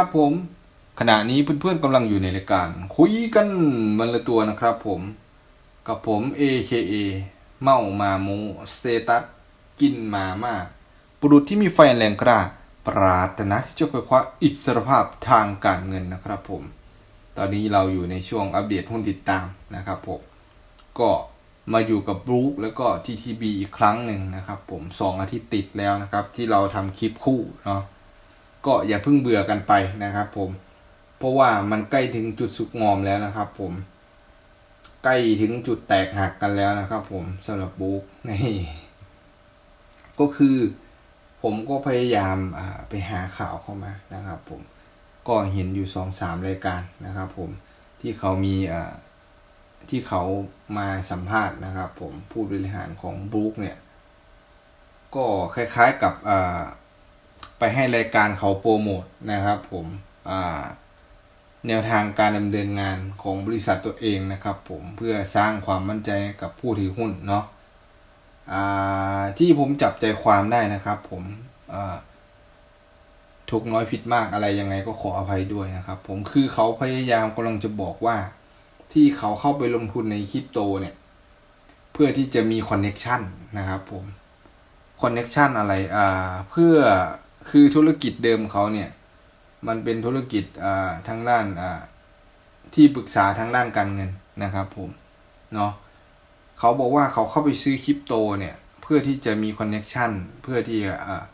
ครับผม ขณะนี้เพื่อนๆกำลังอยู่ในรายการ คุยกันมันละตัวนะครับผม กับผม AKA เมามาโมสเตตัสกินมาม่าบุรุษที่มีไฟแรงกล้า ปรารถนาที่จะคว้าอิสรภาพทางการเงินนะครับผม ตอนนี้เราอยู่ในช่วงอัปเดตหุ้นติดตามนะครับผม ก็มาอยู่กับบรู๊คแล้วก็ TTB อีกครั้งหนึ่งนะครับผมสองอาทิตย์ติดแล้วนะครับ ที่เราทำคลิปคู่เนาะ ก็อย่าเพิ่งเบื่อกันไปนะครับผม เพราะว่ามันใกล้ถึงจุดสุกงอมแล้วนะครับผม ใกล้ถึงจุดแตกหักกันแล้วนะครับผมสำหรับบุ๊กนี่ก็คือผมก็พยายามไปหาข่าวเข้ามานะครับผมก็เห็นอยู่สองสามรายการนะครับผมที่เขามีที่เขามาสัมภาษณ์นะครับผมผู้บริหารของบุ๊กเนี่ย ก็คล้ายๆกับ ไปให้รายการเขาโปรโมทนะครับผมแนวทางการดำเนินงานของบริษัทตัวเองนะครับ ผมเพื่อสร้างความมั่นใจกับผู้ถือหุ้นเนาะที่ผมจับใจความได้นะครับ ผมอ่าถูกน้อยผิดมากอะไรยังไงก็ขออภัยด้วยนะครับ ผมคือเขาพยายามกำลังจะบอกว่า ที่เขาเข้าไปลงทุนในคริปโตเนี่ย เพื่อที่จะมีคอนเน็ชันนะครับ ผมคอนเน็ชันอะไรอ่าเพื่อ คือธุรกิจเดิมเขาเนี่ย มันเป็นธุรกิจอ่าทางด้านอ่าที่ปรึกษาทางด้านการเงินนะครับผมเนาะเขาบอกว่าเขาเข้าไปซื้อคริปโตเนี่ย เพื่อที่จะมีคอนเน็ชันเพื่อที่จะอ่า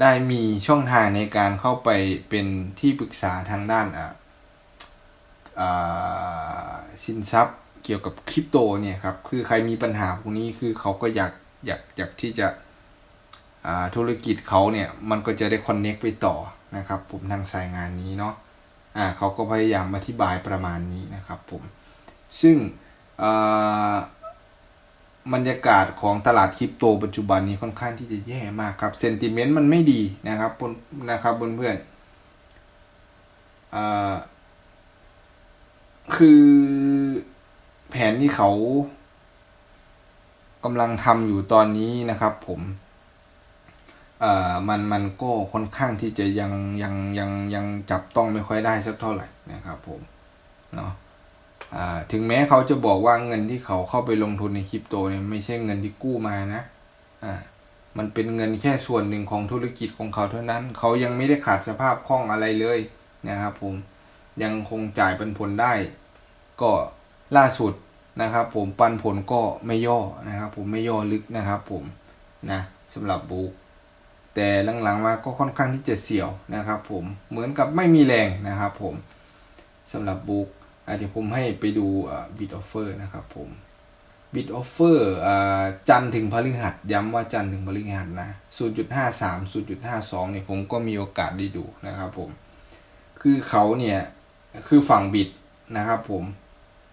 ได้มีช่องทางในการเข้าไปเป็นที่ปรึกษาทางด้านอ่าสินทรัพย์เกี่ยวกับคริปโตเนี่ยครับ คือใครมีปัญหาพวกนี้คือเขาก็อยากอยากอยากที่จะ ธุรกิจเขาเนี่ยมันก็จะได้คอนเน็กไปต่อนะครับผมทางสายงานนี้เนาะอ่าเขาก็พยายามอธิบายประมาณนี้นะครับผมซึ่งบรรยากาศของตลาดคริปโตปัจจุบันนี้ค่อนข้างที่จะแย่มากครับเซนติเมนต์มันไม่ดีนะครับเพื่อนนะครับเพื่อนๆคือแผนที่เขากำลังทำอยู่ตอนนี้นะครับผม เอ่อมันมันก็ค่อนข้างที่จะยังยังยังยังจับต้องไม่ค่อยได้สักเท่าไหร่นะครับผมเนาะถึงแม้เขาจะบอกว่าเงินที่เขาเข้าไปลงทุนในคริปโตเนี่ยไม่ใช่เงินที่กู้มานะอ่ามันเป็นเงินแค่ส่วนหนึ่งของธุรกิจของเขาเท่านั้น เขายังไม่ได้ขาดสภาพคล่องอะไรเลยนะครับผมยังคงจ่ายปันผลได้ ก็ล่าสุดนะครับ ผมปันผลก็ไม่ย่อนะครับ ผมไม่ย่อลึกนะครับ ผมนะสำหรับบุ๊ก แต่หลังๆมาก็ค่อนข้างที่จะเสี่ยวนะครับ ผมเหมือนกับไม่มีแรงนะครับผมสำหรับบุ๊กอาจจะผมให้ไปดูบิตออฟเฟอร์นะครับผมบิตออฟเฟอร์จันถึงพฤหัส ย้ำว่าจันถึงพฤหัสนะ 0.53 0.52 เนี่ยผมก็มีโอกาสได้ดูนะครับผม คือเขาเนี่ย คือฝั่งบิตนะครับผม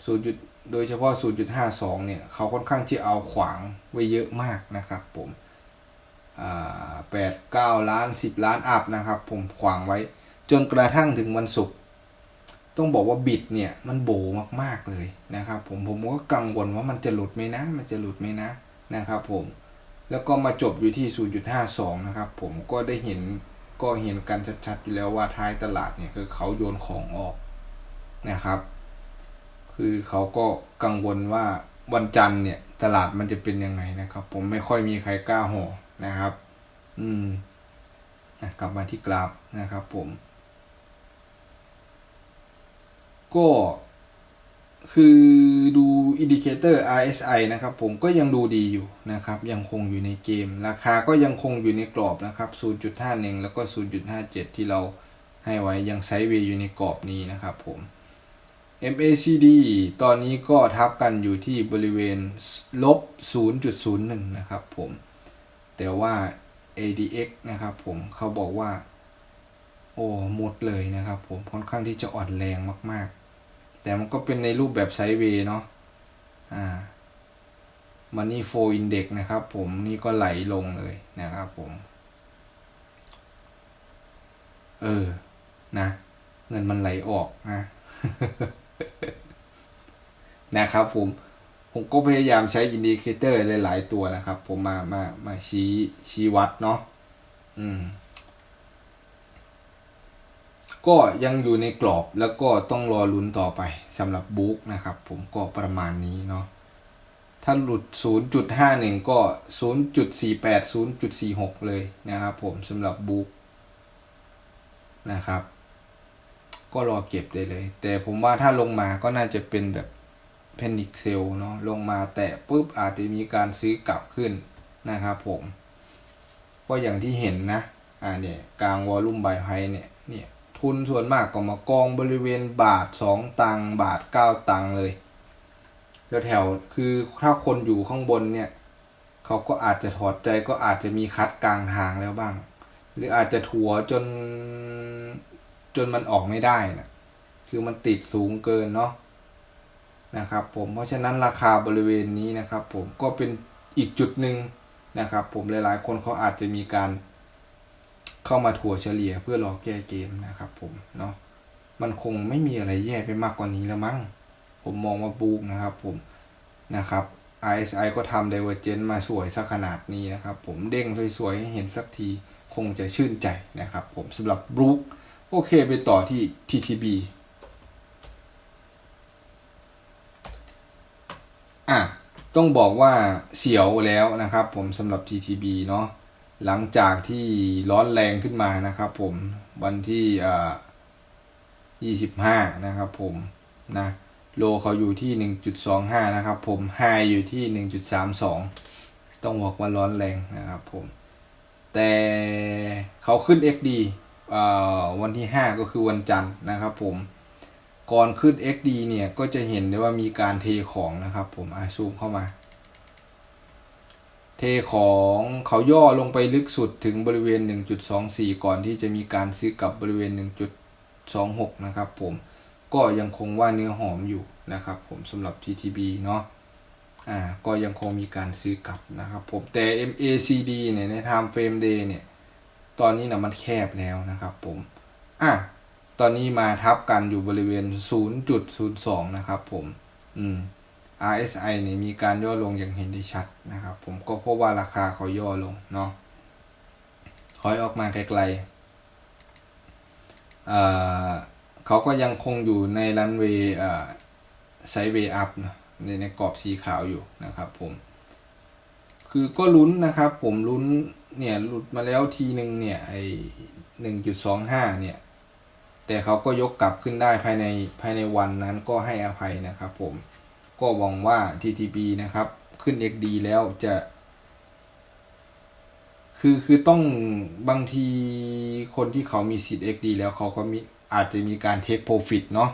0โดยเฉพาะ 0.52 เนี่ย เขาค่อนข้างที่เอาขวางไว้เยอะมากนะครับผม แปดเก้าล้านสิบล้านอัพนะครับ ผมขวางไว้ จนกระทั่งถึงวันศุกร์ต้องบอกว่าบิตเนี่ยมันโบมากๆเลยนะครับ ผมผมก็กังวลว่ามันจะหลุดไหมนะ มันจะหลุดไหมนะนะครับผมแล้วก็มาจบอยู่ที่ 0.52 นะครับ ผมก็ได้เห็นก็เห็นกันชัดๆอยู่แล้วว่าท้ายตลาดเนี่ยคือเขาโยนของออกนะครับ คือเขาก็กังวลว่าวันจันทร์เนี่ยตลาดมันจะเป็นยังไงนะครับ ผมไม่ค่อยมีใครกล้าห่อ นะครับ อืมกลับมาที่กราฟนะครับผม ก็คือดูอินดิเคเตอร์ RSI นะครับผมก็ยังดูดีอยู่นะครับ ยังคงอยู่ในเกม ราคาก็ยังคงอยู่ในกรอบนะครับ 0.51 แล้วก็ 0.57 ที่เราให้ไว้ยังไซด์เวย์อยู่ในกรอบนี้นะครับผม MACD ตอนนี้ก็ทับกันอยู่ที่บริเวณลบ 0.01 นะครับผม แต่ว่า ADX นะครับผมเขาบอกว่า โอ้หมดเลยนะครับผมค่อนข้างที่จะอ่อนแรงมาก ๆ แต่มันก็เป็นในรูปแบบไซด์เวย์เนาะอ่ามันนี่โฟอินเด็กนะครับผมนี่ก็ไหลลงเลยนะครับผม เออ นะ เงินมันไหลออกนะนะครับผม ผมก็พยายามใช้อินดิเคเตอร์หลาย ๆ ตัวนะครับ ผมมามามาชี้ชี้วัดเนาะอืม ก็ยังอยู่ในกรอบแล้วก็ต้องรอลุ้นต่อไปสำหรับบุ๊กนะครับ ผมก็ประมาณนี้เนาะถ้าหลุด 0.51 ก็ 0.48 0.46 เลยนะครับผมสำหรับบุ๊กนะครับ ก็รอเก็บได้เลย แต่ผมว่าถ้าลงมาก็น่าจะเป็นแบบ เพนิกเซลเนาะลงมาแตะปุ๊บอาจจะมีการซื้อกลับขึ้นนะครับผมก็อย่างที่เห็นนะอ่าเนี่ยกลางวอลลุ่มใบไพเนี่ยเนี่ยทุนส่วนมากก็มากองบริเวณบาทสองตังบาทเก้าตังเลยแล้วแถวคือถ้าคนอยู่ข้างบนเนี่ยเขาก็อาจจะถอดใจก็อาจจะมีคัดกลางทางแล้วบ้าง หรืออาจจะถัวจนจนมันออกไม่ได้นะคือมันติดสูงเกินเนาะ นะครับผมเพราะฉะนั้นราคาบริเวณนี้นะครับ ผมก็เป็นอีกจุดหนึ่งนะครับ ผมหลายๆ คนเขาอาจจะมีการเข้ามาถัวเฉลี่ยเพื่อรอแก้เกมนะครับ ผมเนาะมันคงไม่มีอะไรแย่ไปมากกว่านี้แล้วมั้งผมมองว่าบูกนะครับ ผมนะครับ RSI ก็ทำ Divergent มาสวยสักขนาดนี้นะครับ ผมเด้งสวยๆให้เห็นสักทีคงจะชื่นใจนะครับ ผมสำหรับบูกโอเคไปต่อที่ TTB อะต้องบอกว่าเสียวแล้วนะครับ ผมสำหรับ TTB เนาะหลังจากที่ร้อนแรงขึ้นมานะครับผมวันที่อ่า25 นะครับผมนะโลเขาอยู่ที่ 1.25 นะครับผมไฮอยู่ที่ 1.32 ต้องบอกว่าร้อนแรงนะครับผมแต่เขาขึ้น XD วันที่ 5 ก็คือวันจันทร์นะครับผม ก่อนขึ้น XD เนี่ยก็จะเห็นได้ว่ามีการเทของนะครับ ผมอาซูมเข้ามา เทของเขาย่อลงไปลึกสุดถึงบริเวณ 1.24 ก่อนที่จะมีการซื้อกลับบริเวณ 1.26 นะครับผมก็ยังคงว่าเนื้อหอมอยู่นะครับ ผมสำหรับ TTB เนาะอ่าก็ยังคงมีการซื้อกลับนะครับ ผมแต่ MACD เนี่ยใน time frame day เนี่ย ตอนนี้นะมันแคบแล้วนะครับ ผมอะ ตอนนี้มาทับกันอยู่บริเวณ 0.02 นะครับผม อืม RSI นี่มีการย่อลงอย่างเห็นได้ชัดนะครับ ผมก็เพราะว่าราคาเขาย่อลงเนาะถอยออกมาไกลๆเอ่อเขาก็ยังคงอยู่ในรันเวย์เอ่อไซด์เวย์อัพนะในในกรอบสีขาวอยู่นะครับผม คือก็ลุ้นนะครับผมลุ้นเนี่ยหลุดมาแล้วทีหนึ่งเนี่ยไอหนึ่งจุดสองห้าเนี่ย แต่เขาก็ยกกลับขึ้นได้ภายในภายในวันนั้นก็ให้อภัยนะครับผม ก็หวังว่า TTB นะครับ ขึ้น XD แล้วจะ คือคือต้องบางทีคนที่เขามีสิทธิ์ XD แล้วเขาก็มีอาจจะมีการ take profit เนาะ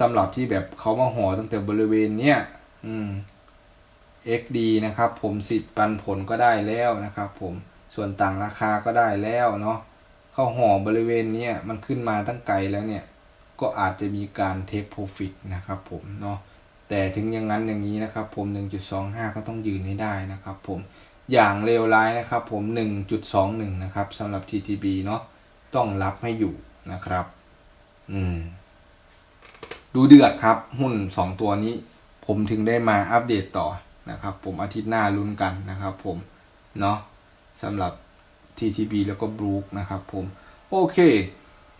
สำหรับที่แบบเขามาห่อตั้งแต่บริเวณเนี้ยอืม XD นะครับ ผมสิทธิ์ปันผลก็ได้แล้วนะครับ ผมส่วนต่างราคาก็ได้แล้วเนาะ เข้าห่อบริเวณนี้มันขึ้นมาตั้งไกลแล้วเนี่ย ก็อาจจะมีการ take profit นะครับผมเนาะแต่ถึงอย่างนั้นอย่างนี้นะครับผม 1.25 ก็ต้องยืนให้ได้นะครับผมอย่างเลวร้ายนะครับผม 1.21 นะครับสำหรับ TTB เนาะต้องรับให้อยู่นะครับ อืม ดูเดือดครับ หุ้น 2 ตัวนี้ ผมถึงได้มาอัปเดตต่อนะครับ ผมอาทิตย์หน้าลุ้นกันนะครับผม เนาะสำหรับ TTB แล้วก็บรูคนะครับผมโอเค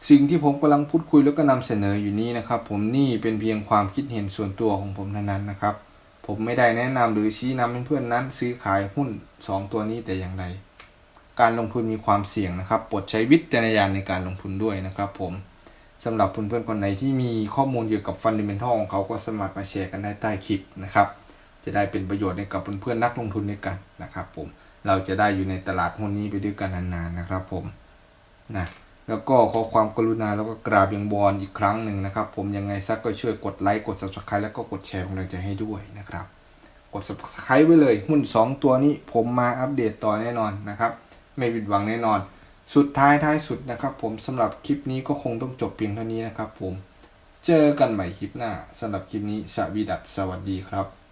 สิ่งที่ผมกำลังพูดคุยแล้วก็นำเสนออยู่นี้นะครับ ผมนี่เป็นเพียงความคิดเห็นส่วนตัวของผมเท่านั้นนะครับ ผมไม่ได้แนะนำหรือชี้นำให้เพื่อนๆนั้นซื้อขายหุ้น 2 ตัวนี้แต่อย่างใดการลงทุนมีความเสี่ยงนะครับโปรดใช้วิจารณญาณในการลงทุนด้วยนะครับ ผมสำหรับเพื่อนๆคนไหนที่มีข้อมูลเกี่ยวกับฟันเดเมนทัลของเขาก็สามารถมาแชร์กันได้ใต้คลิปนะครับ จะได้เป็นประโยชน์ให้กับเพื่อนๆนักลงทุนด้วยกันนะครับผม เราจะได้อยู่ในตลาดหุ้นนี้ไปด้วยกันนานๆนะครับผมนะแล้วก็ขอความกรุณาแล้วก็กราบยังบอลอีกครั้งหนึ่งนะครับ ผมยังไงซักก็ช่วยกดไลค์กด subscribe แล้วก็กดแชร์กำลังใจให้ด้วยนะครับ กด subscribe ไว้เลยหุ้น 2 ตัวนี้ผมมาอัปเดตต่อแน่นอนนะครับ ไม่ผิดหวังแน่นอน สุดท้ายท้ายสุดนะครับ ผมสำหรับคลิปนี้ก็คงต้องจบเพียงเท่านี้นะครับ ผมเจอกันใหม่คลิปหน้าสำหรับคลิปนี้สวีดัสสวัสดีครับ